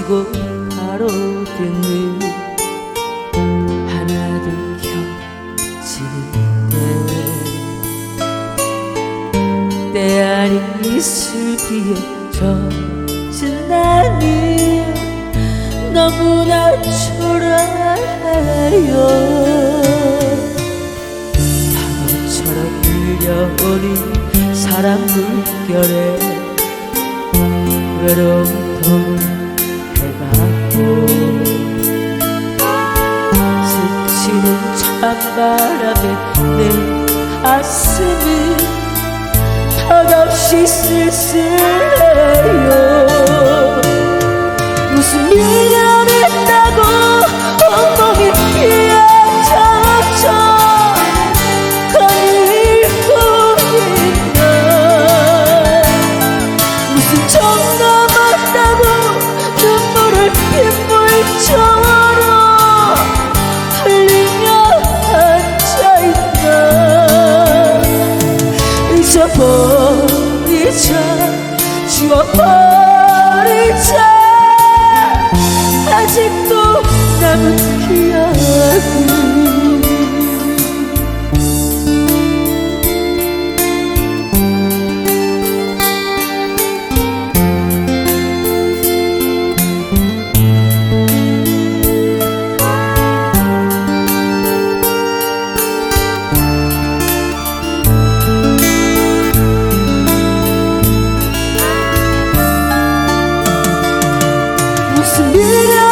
불빛은 하나둘 켜지는데 때아닌 이슬 뒤에 젖은 나는 너무나 초라해요 바보처럼 밀려오는 사랑 물결에 외로움도 찬바람에 내 가슴은 턱없이 쓸쓸해요 잊어버리자 지워버리자. 아직도 남은 기억은 It's a beautiful